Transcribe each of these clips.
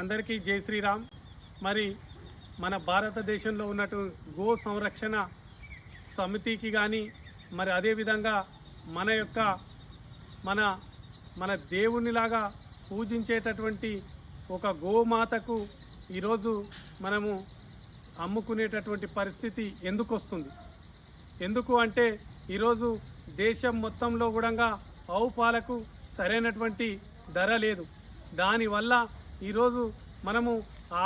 అందరికీ జై శ్రీరామ్. మరి మన భారతదేశంలో ఉన్నట్టు గో సంరక్షణ సమితికి కానీ మరి అదేవిధంగా మన యొక్క మన మన దేవునిలాగా పూజించేటటువంటి ఒక గోమాతకు ఈరోజు మనము అమ్ముకునేటటువంటి పరిస్థితి ఎందుకు వస్తుంది ఎందుకు అంటే ఈరోజు దేశం మొత్తంలో కూడా ఆవు పాలకు సరైనటువంటి ధర లేదు. దానివల్ల ఈరోజు మనము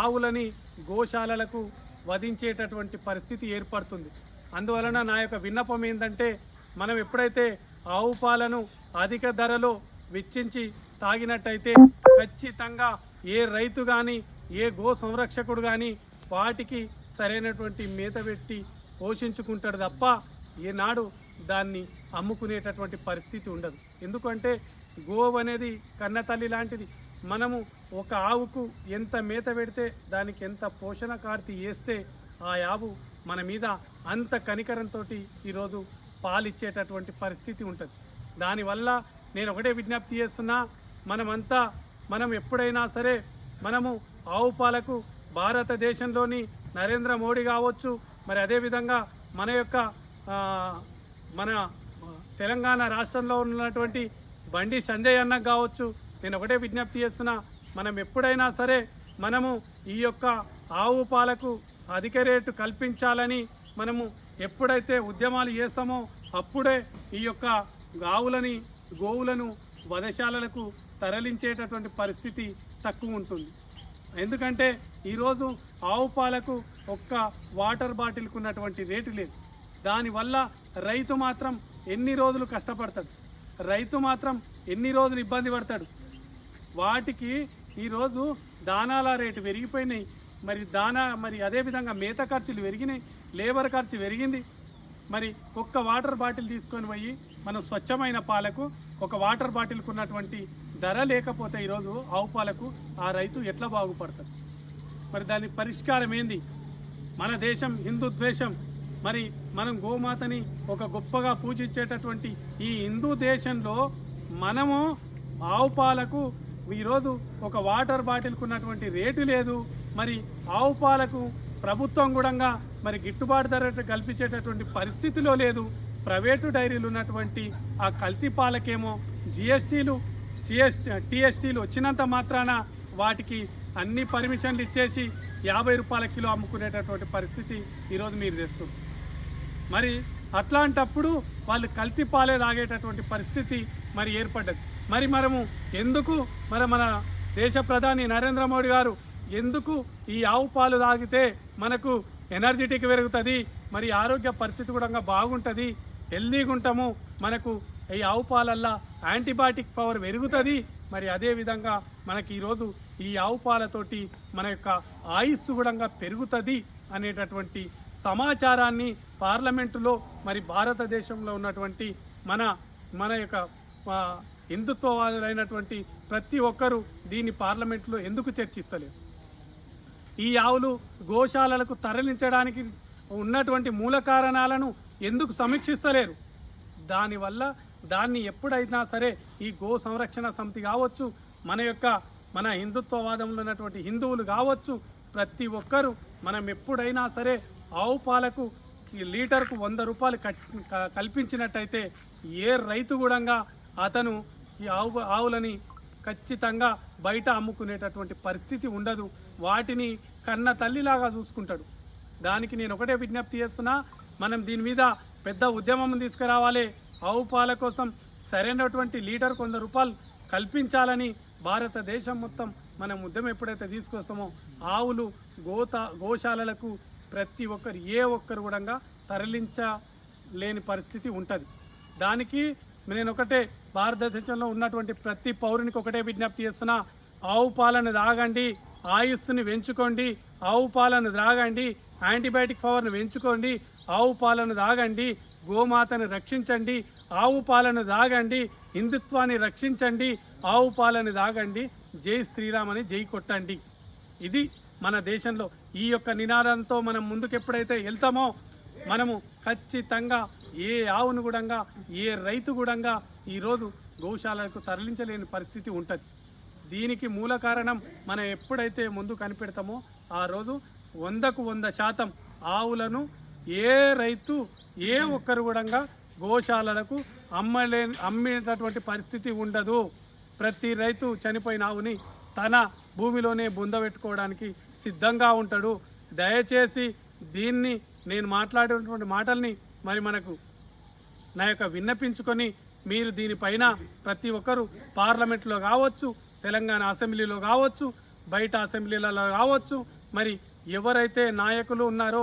ఆవులని గోశాలలకు వధించేటటువంటి పరిస్థితి ఏర్పడుతుంది. అందువలన నా యొక్క విన్నపం ఏంటంటే మనం ఎప్పుడైతే ఆవు పాలను అధిక ధరలో వెచ్చించి తాగినట్టయితే ఖచ్చితంగా ఏ రైతు కానీ ఏ గో సంరక్షకుడు కానీ వాటికి సరైనటువంటి మేత పెట్టి పోషించుకుంటాడు తప్ప ఏనాడు దాన్ని అమ్ముకునేటటువంటి పరిస్థితి ఉండదు. ఎందుకంటే గోవు అనేది కన్నతల్లి లాంటిది. మనము ఒక ఆవుకు ఎంత మేత పెడితే దానికి ఎంత పోషణ కార్తి వేస్తే ఆ ఆవు మన మీద అంత కనికరంతో ఈరోజు పాలిచ్చేటటువంటి పరిస్థితి ఉంటుంది. దానివల్ల నేను ఒకటే విజ్ఞప్తి చేస్తున్నా మనమంతా మనం ఎప్పుడైనా సరే మనము ఆవు పాలకు భారతదేశంలోని నరేంద్ర మోడీ కావచ్చు మరి అదేవిధంగా మన యొక్క మన తెలంగాణ రాష్ట్రంలో ఉన్నటువంటి బండి సంజయ్ అన్న కావచ్చు నేను ఒకటే విజ్ఞప్తి చేస్తున్నా మనం ఎప్పుడైనా సరే మనము ఈ యొక్క ఆవు పాలకు అధిక రేటు కల్పించాలని మనము ఎప్పుడైతే ఉద్యమాలు చేస్తామో అప్పుడే ఈ యొక్క ఆవులని గోవులను వధశాలలకు తరలించేటటువంటి పరిస్థితి తక్కువ ఉంటుంది. ఎందుకంటే ఈరోజు ఆవు పాలకు ఒక్క వాటర్ బాటిల్కు ఉన్నటువంటి రేటు లేదు. దానివల్ల రైతు మాత్రం ఎన్ని రోజులు కష్టపడతాడు? రైతు మాత్రం ఎన్ని రోజులు ఇబ్బంది పడతాడు? వాటికి ఈరోజు దానాల రేటు పెరిగిపోయినాయి. మరి దానా మరి అదేవిధంగా మేత ఖర్చులు పెరిగినాయి లేబర్ ఖర్చు పెరిగింది. మరి ఒక్క వాటర్ బాటిల్ తీసుకొని పోయి మనం స్వచ్ఛమైన పాలకు ఒక వాటర్ బాటిల్కు ఉన్నటువంటి ధర లేకపోతే ఈరోజు ఆవు పాలకు ఆ రైతు ఎట్లా బాగుపడతాడు? మరి దాని పరిష్కారం ఏంది? మన దేశం హిందుద్వేషం మరి మనం గోమాతని ఒక గొప్పగా పూజించేటటువంటి ఈ హిందూ దేశంలో మనము ఆవు పాలకు ఈరోజు ఒక వాటర్ బాటిల్కు ఉన్నటువంటి రేటు లేదు. మరి ఆవు పాలకు ప్రభుత్వం కూడా మరి గిట్టుబాటు ధర కల్పించేటటువంటి పరిస్థితిలో లేదు. ప్రైవేటు డైరీలు ఉన్నటువంటి ఆ కల్తీ పాలకేమో జిఎస్టీలు జిఎస్టీ టీఎస్టీలు వచ్చినంత మాత్రాన వాటికి అన్ని పర్మిషన్లు ఇచ్చేసి యాభై రూపాయల కిలో అమ్ముకునేటటువంటి పరిస్థితి ఈరోజు మీరు తెస్తుంది మరి అట్లాంటప్పుడు వాళ్ళు కల్తీ పాలే తాగేటటువంటి పరిస్థితి మరి ఏర్పడ్డది. మరి మనము ఎందుకు మరి మన దేశ ప్రధాని నరేంద్ర మోడీ గారు ఎందుకు ఈ ఆవు పాలు తాగితే మనకు ఎనర్జెటిక్ పెరుగుతుంది మరి ఆరోగ్య పరిస్థితి కూడా బాగుంటుంది హెల్దీగా ఉంటాము మనకు ఈ ఆవు పాలల్లా యాంటీబయాటిక్ పవర్ పెరుగుతుంది. మరి అదే విధంగా మనకి ఈరోజు ఈ ఆవు పాలతోటి మన యొక్క ఆయుస్సు కూడా పెరుగుతుంది అనేటటువంటి సమాచారాన్ని పార్లమెంటులో మరి భారతదేశంలో ఉన్నటువంటి మన మన యొక్క హిందుత్వవాదులైనటువంటి ప్రతి ఒక్కరూ దీన్ని పార్లమెంట్లో ఎందుకు చర్చిస్తలేరు? ఈ ఆవులు గోశాలలకు తరలించడానికి ఉన్నటువంటి మూల కారణాలను ఎందుకు సమీక్షిస్తలేరు? దానివల్ల దాన్ని ఎప్పుడైనా సరే ఈ గో సంరక్షణ సమితి కావచ్చు మన యొక్క మన హిందుత్వవాదంలో ఉన్నటువంటి హిందువులు కావచ్చు ప్రతి ఒక్కరూ మనం ఎప్పుడైనా సరే ఆవు పాలకు లీటర్కు వంద రూపాయలు కట్ క- కల్పించినట్టయితే ఏ రైతు కూడా అతను ఈ ఆవు ఆవులని ఖచ్చితంగా బయట అమ్ముకునేటటువంటి పరిస్థితి ఉండదు. వాటిని కన్న తల్లిలాగా చూసుకుంటాడు. దానికి నేను ఒకటే విజ్ఞప్తి చేస్తున్నా మనం దీని మీద పెద్ద ఉద్యమం తీసుకురావాలి. ఆవు పాల కోసం సరైనటువంటి లీటర్ కొంద రూపాయలు కల్పించాలని భారతదేశం మొత్తం మనం ఉద్యమం ఎప్పుడైతే తీసుకొస్తామో ఆవులు గోత గోశాలలకు ప్రతి ఒక్కరు ఏ ఒక్కరు కూడా తరలించలేని పరిస్థితి ఉంటుంది. దానికి నేను ఒకటే భారతదేశంలో ఉన్నటువంటి ప్రతి పౌరునికి ఒకటే విజ్ఞప్తి చేస్తున్నా ఆవు పాలను తాగండి ఆయుస్సుని పెంచుకోండి ఆవు పాలను త్రాగండి యాంటీబయాటిక్ పవర్ను పెంచుకోండి ఆవు పాలను తాగండి గోమాతను రక్షించండి ఆవు పాలను తాగండి హిందుత్వాన్ని రక్షించండి ఆవు పాలను తాగండి జై శ్రీరామ్ అని జై కొట్టండి. ఇది మన దేశంలో ఈ యొక్క నినాదంతో మనం ముందుకు ఎప్పుడైతే వెళ్తామో మనము ఖచ్చితంగా ఏ ఆవును కూడా ఏ రైతు కూడా ఈరోజు గోశాలకు తరలించలేని పరిస్థితి ఉంటుంది. దీనికి మూల కారణం మనం ఎప్పుడైతే ముందు కనిపెడతామో ఆ రోజు వందకు వంద శాతం ఆవులను ఏ రైతు ఏ ఒక్కరు కూడా గోశాలలకు అమ్మలే అమ్మేటటువంటి పరిస్థితి ఉండదు. ప్రతి రైతు చనిపోయిన ఆవుని తన భూమిలోనే బుందబెట్టుకోవడానికి సిద్ధంగా ఉంటాడు. దయచేసి దీన్ని నేను మాట్లాడేటువంటి మాటల్ని మరి మనకు నా యొక్క విన్నపించుకొని మీరు దీనిపైన ప్రతి ఒక్కరు పార్లమెంట్లో కావచ్చు తెలంగాణ అసెంబ్లీలో కావచ్చు బయట అసెంబ్లీలలో కావచ్చు మరి ఎవరైతే నాయకులు ఉన్నారో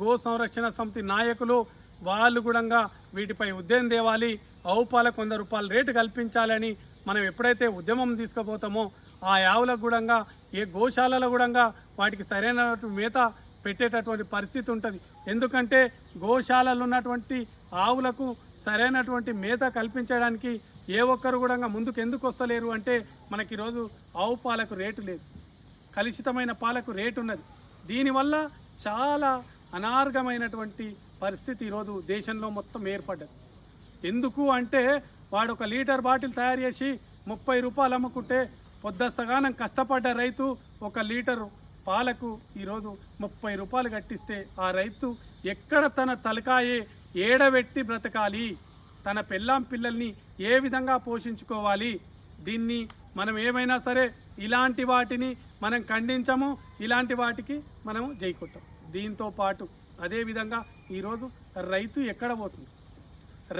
గో సంరక్షణ సమితి నాయకులు వాళ్ళు కూడా వీటిపై ఉద్యమం తేవాలి ఆవు పాలకు వంద రూపాయలు రేటు కల్పించాలని మనం ఎప్పుడైతే ఉద్యమం తీసుకుపోతామో ఆ ఆవులకు కూడా ఏ గోశాలలో కూడా వాటికి సరైన మేత పెట్టేటటువంటి పరిస్థితి ఉంటుంది. ఎందుకంటే గోశాలలో ఉన్నటువంటి ఆవులకు సరైనటువంటి మేత కల్పించడానికి ఏ ఒక్కరు కూడా ముందుకు ఎందుకు వస్తలేరు అంటే మనకి ఈరోజు ఆవు పాలకు రేటు లేదు. కలుషితమైన పాలకు రేటు ఉన్నది. దీనివల్ల చాలా అనార్గమైనటువంటి పరిస్థితి ఈరోజు దేశంలో మొత్తం ఏర్పడ్డది. ఎందుకు అంటే వాడు ఒక లీటర్ బాటిల్ తయారు చేసి ముప్పై రూపాయలు అమ్ముకుంటే పొద్దస్తగానం కష్టపడ్డ రైతు ఒక లీటరు పాలకు ఈరోజు ముప్పై రూపాయలు కట్టిస్తే ఆ రైతు ఎక్కడ తన తలకాయే ఏడబెట్టి బ్రతకాలి? తన పెళ్ళాం పిల్లల్ని ఏ విధంగా పోషించుకోవాలి? దీన్ని మనం ఏమైనా సరే ఇలాంటి వాటిని మనం ఖండించము ఇలాంటి వాటికి మనము జైకొట్టాం దీంతో పాటు అదేవిధంగా ఈరోజు రైతు ఎక్కడ పోతుంది?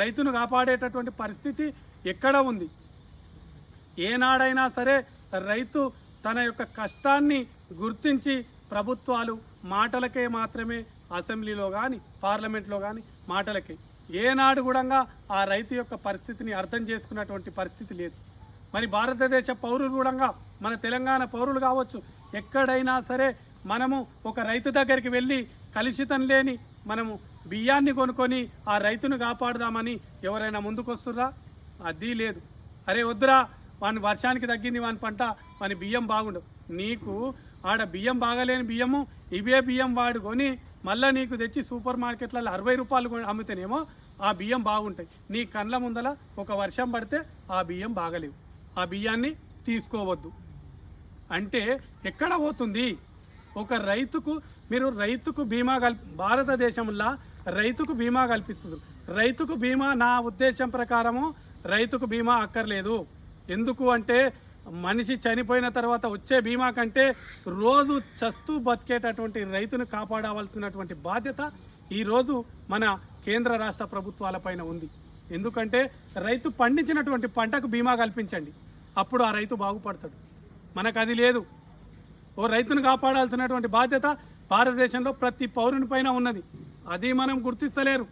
రైతును కాపాడేటటువంటి పరిస్థితి ఎక్కడ ఉంది? ఏనాడైనా సరే రైతు తన యొక్క కష్టాన్ని గుర్తించి ప్రభుత్వాలు మాటలకే మాత్రమే అసెంబ్లీలో కానీ పార్లమెంట్లో కానీ మాటలకే. ఏనాడు కూడా ఆ రైతు యొక్క పరిస్థితిని అర్థం చేసుకున్నటువంటి పరిస్థితి లేదు. మరి భారతదేశ పౌరులు కూడా మన తెలంగాణ పౌరులు కావచ్చు ఎక్కడైనా సరే మనము ఒక రైతు దగ్గరికి వెళ్ళి కలుషితం లేని మనము బియ్యాన్ని కొనుక్కొని ఆ రైతును కాపాడుదామని ఎవరైనా ముందుకొస్తురా అది లేదు. అరే వద్దురా వాని వర్షానికి తగ్గింది వాని పంట వాని బియ్యం బాగుండవు నీకు ఆడ బియ్యం బాగలేని బియ్యము ఇవే బియ్యం వాడుకొని మళ్ళీ నీకు తెచ్చి సూపర్ మార్కెట్లలో అరవై రూపాయలు అమ్మితేనేమో ఆ బియ్యం బాగుంటాయి. నీ కండ్ల ముందల ఒక వర్షం పడితే ఆ బియ్యం బాగలేవు. ఆ బియ్యాన్ని తీసుకోవద్దు. అంటే ఎక్కడ పోతుంది? ఒక రైతుకు మీరు రైతుకు బీమా కల్పి భారతదేశంలో రైతుకు బీమా కల్పిస్తుంది. రైతుకు బీమా నా ఉద్దేశం ప్రకారము రైతుకు బీమా అక్కర్లేదు. ఎందుకు అంటే మనిషి చనిపోయిన తర్వాత వచ్చే బీమా కంటే రోజు చస్తూ బతికేటటువంటి రైతును కాపాడవలసినటువంటి బాధ్యత ఈరోజు మన కేంద్ర రాష్ట్ర ప్రభుత్వాలపైన ఉంది. ఎందుకంటే రైతు పండించినటువంటి పంటకు బీమా కల్పించండి. అప్పుడు ఆ రైతు బాగుపడతాడు. మనకు అది లేదు. ఓ రైతును కాపాడాల్సినటువంటి బాధ్యత భారతదేశంలో ప్రతి పౌరుని పైన ఉన్నది. అది మనం గుర్తిస్తలేరు.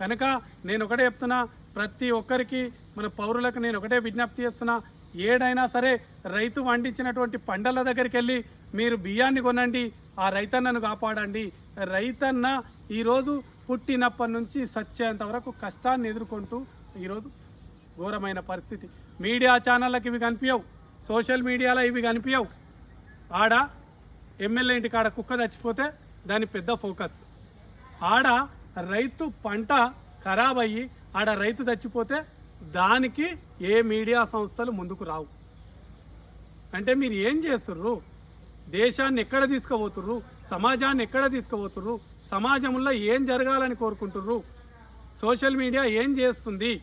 కనుక నేను ఒకటే చెప్తున్నా ప్రతి ఒక్కరికి మన పౌరులకు నేను ఒకటే విజ్ఞప్తి చేస్తున్నా ఏడైనా సరే రైతు పండించినటువంటి పంటల దగ్గరికి వెళ్ళి మీరు బియ్యాన్ని కొనండి ఆ రైతన్నను కాపాడండి. రైతన్న ఈరోజు పుట్టినప్పటి నుంచి సచ్చేంత వరకు కష్టాన్ని ఎదుర్కొంటూ ఈరోజు ఘోరమైన పరిస్థితి. మీడియా ఛానళ్ళకి ఇవి కనిపించవు సోషల్ మీడియాలో ఇవి కనిపించవు. ఆడ ఎమ్మెల్యే ఇంటి కాడ కుక్క చచ్చిపోతే దాని పెద్ద ఫోకస్. ఆడ రైతు పంట ఖరాబ్ అయ్యి ఆడ రైతు చచ్చిపోతే దానికి ఏ మీడియా సంస్థలు ముందుకు రావు. అంటే మీరు ఏం చేస్తుర్రు? దేశాన్ని ఎక్కడ తీసుకుపోతుర్రు? సమాజాన్ని ఎక్కడ తీసుకుపోతుర్రు? సమాజంలో ఏం జరగాలని కోరుకుంటుర్రు? సోషల్ మీడియా ఏం చేస్తుంది?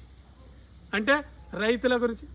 అంటే రైతుల గురించి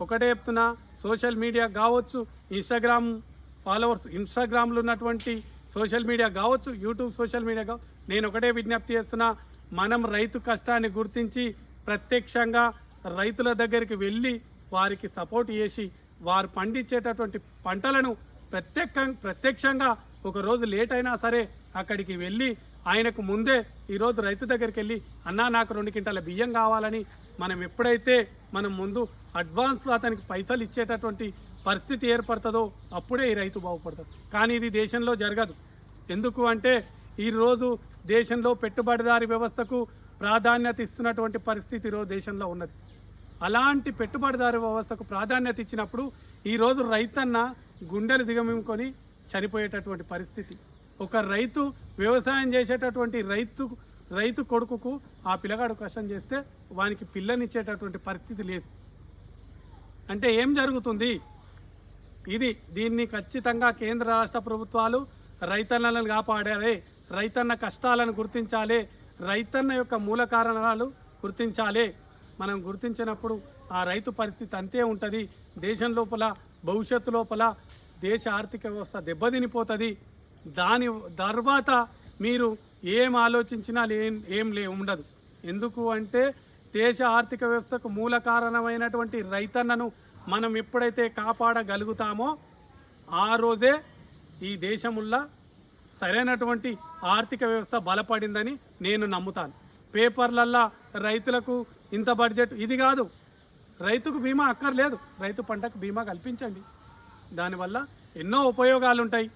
ఒకటే చెప్తున్నా సోషల్ మీడియా కావచ్చు ఇన్స్టాగ్రామ్ ఫాలోవర్స్ ఇన్స్టాగ్రామ్లో ఉన్నటువంటి సోషల్ మీడియా కావచ్చు యూట్యూబ్ సోషల్ మీడియా కావచ్చు నేను ఒకటే విజ్ఞప్తి చేస్తున్నా మనం రైతు కష్టాన్ని గుర్తించి ప్రత్యక్షంగా రైతుల దగ్గరికి వెళ్ళి వారికి సపోర్ట్ చేసి వారు పండించేటటువంటి పంటలను ప్రత్యక్ష ప్రత్యక్షంగా ఒకరోజు లేట్ అయినా సరే అక్కడికి వెళ్ళి ఆయనకు ముందే ఈరోజు రైతు దగ్గరికి వెళ్ళి అన్నా నాకు రెండు క్వింటాల బియ్యం కావాలని మనం ఎప్పుడైతే మనం ముందు అడ్వాన్స్ అతనికి పైసలు ఇచ్చేటటువంటి పరిస్థితి ఏర్పడుతుందో అప్పుడే ఈ రైతు బాగుపడతాడు. కానీ ఇది దేశంలో జరగదు. ఎందుకు అంటే ఈరోజు దేశంలో పెట్టుబడిదారి వ్యవస్థకు ప్రాధాన్యత ఇస్తున్నటువంటి పరిస్థితి ఈరోజు దేశంలో ఉన్నది. అలాంటి పెట్టుబడిదారు వ్యవస్థకు ప్రాధాన్యత ఇచ్చినప్పుడు ఈరోజు రైతన్న గుండెలు దిగమింకొని చనిపోయేటటువంటి పరిస్థితి. ఒక రైతు వ్యవసాయం చేసేటటువంటి రైతు రైతు కొడుకుకు ఆ పిల్లగాడు కష్టం చేస్తే వానికి పిల్లనిచ్చేటటువంటి పరిస్థితి లేదు. అంటే ఏం జరుగుతుంది? ఇది దీన్ని ఖచ్చితంగా కేంద్ర రాష్ట్ర ప్రభుత్వాలు రైతన్నలను కాపాడాలి రైతన్న కష్టాలను గుర్తించాలి రైతన్న యొక్క మూల కారణాలు గుర్తించాలి మనం గుర్తించినప్పుడు ఆ రైతు పరిస్థితి అంతే ఉంటుంది. దేశం లోపల భవిష్యత్తు లోపల దేశ ఆర్థిక వ్యవస్థ దెబ్బతినిపోతుంది. దాని తర్వాత మీరు ఏం ఆలోచించినా లే ఏం లే ఉండదు. ఎందుకు అంటే దేశ ఆర్థిక వ్యవస్థకు మూల కారణమైనటువంటి రైతన్నను మనం ఎప్పుడైతే కాపాడగలుగుతామో ఆ రోజే ఈ దేశముల్లా సరైనటువంటి ఆర్థిక వ్యవస్థ బలపడిందని నేను నమ్ముతాను. పేపర్లల్లా రైతులకు ఇంత బడ్జెట్ ఇది కాదు. రైతుకు బీమా అక్కర్లేదు. రైతు పంటకు బీమా కల్పించండి. దానివల్ల ఎన్నో ఉపయోగాలు ఉంటాయి